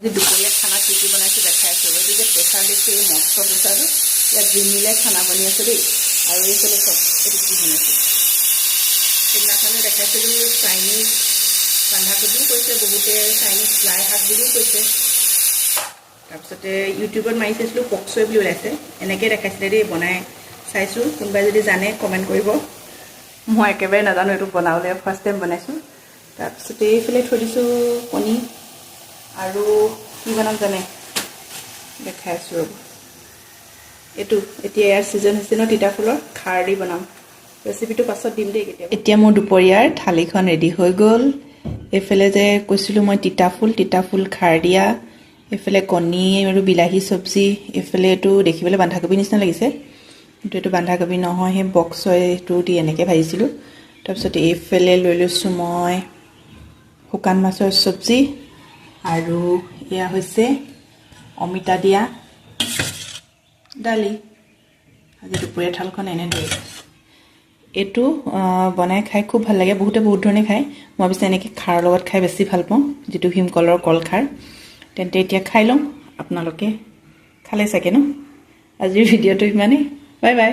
দুপৰীয়া খানা কি কি বনাইছোঁ দেখাই আছোঁ। যে প্ৰেছাৰ দিছোঁ এই মস্ত প্ৰেছাৰটো ইয়াত জিমিলাই খানা বনি আছে দেই আৰু এইফালে চব এইটো কি বনাইছোঁ? সেইদিনাখনে দেখাইছিলোঁ চাইনিজ বন্ধাকবিও কৈছে, বহুতে চাইনিজ লাই শাক বুলিও কৈছে। তাৰপিছতে ইউটিউবত মাৰি চাইছিলোঁ পকচৈ বুলি ওলাইছে। এনেকৈ দেখাইছিলে দেই, বনাই চাইছোঁ। কোনোবাই যদি জানে কমেণ্ট কৰিব। মই একেবাৰে নাজানো এইটো বনাবলৈ ফাৰ্ষ্ট টাইম বনাইছোঁ। তাৰপিছতে এইফালে থৈ দিছোঁ কণী। আৰু কি বনাম জানে? দেখাই আছোঁ ৰ'ব। এইটো এতিয়া ইয়াৰ ছিজন হৈছে ন তিতা ফুলৰ খাৰ দি বনাম। ৰেচিপিটো পাছত দিম দেই কেতিয়াবা। এতিয়া মোৰ দুপৰীয়াৰ থালিখন ৰেডি হৈ গ'ল। এইফালে যে কৈছিলোঁ মই তিতা ফুল তিতা ফুল খাৰ দিয়া। এইফালে কণী আৰু বিলাহী চব্জি এইফালে এইটো দেখিবলৈ বন্ধাকবি নিচিনা লাগিছে। কিন্তু এইটো বন্ধাকবি নহয় সেই বক্স এইটো দি এনেকৈ ভাজিছিলোঁ। তাৰপিছত এইফালে লৈ লৈছোঁ মই শুকান মাছৰ চব্জি। আৰু এয়া হৈছে অমিতা দিয়া দালি। আজি দুপৰীয়া থালখন এনেদৰে এইটো বনাই খাই খুব ভালো লাগে। বহুতে বহুত ধৰণে খায়। মই পিছে এনেকৈ খাৰৰ লগত খাই বেছি ভালো পাওঁ, যিটো ভীমকলৰ কল খাৰ। তেন্তে এতিয়া খাই লওঁ আপোনালোকে খালে চাগে ন? আজিৰ ভিডিঅ'টো সিমানেই বাই বাই।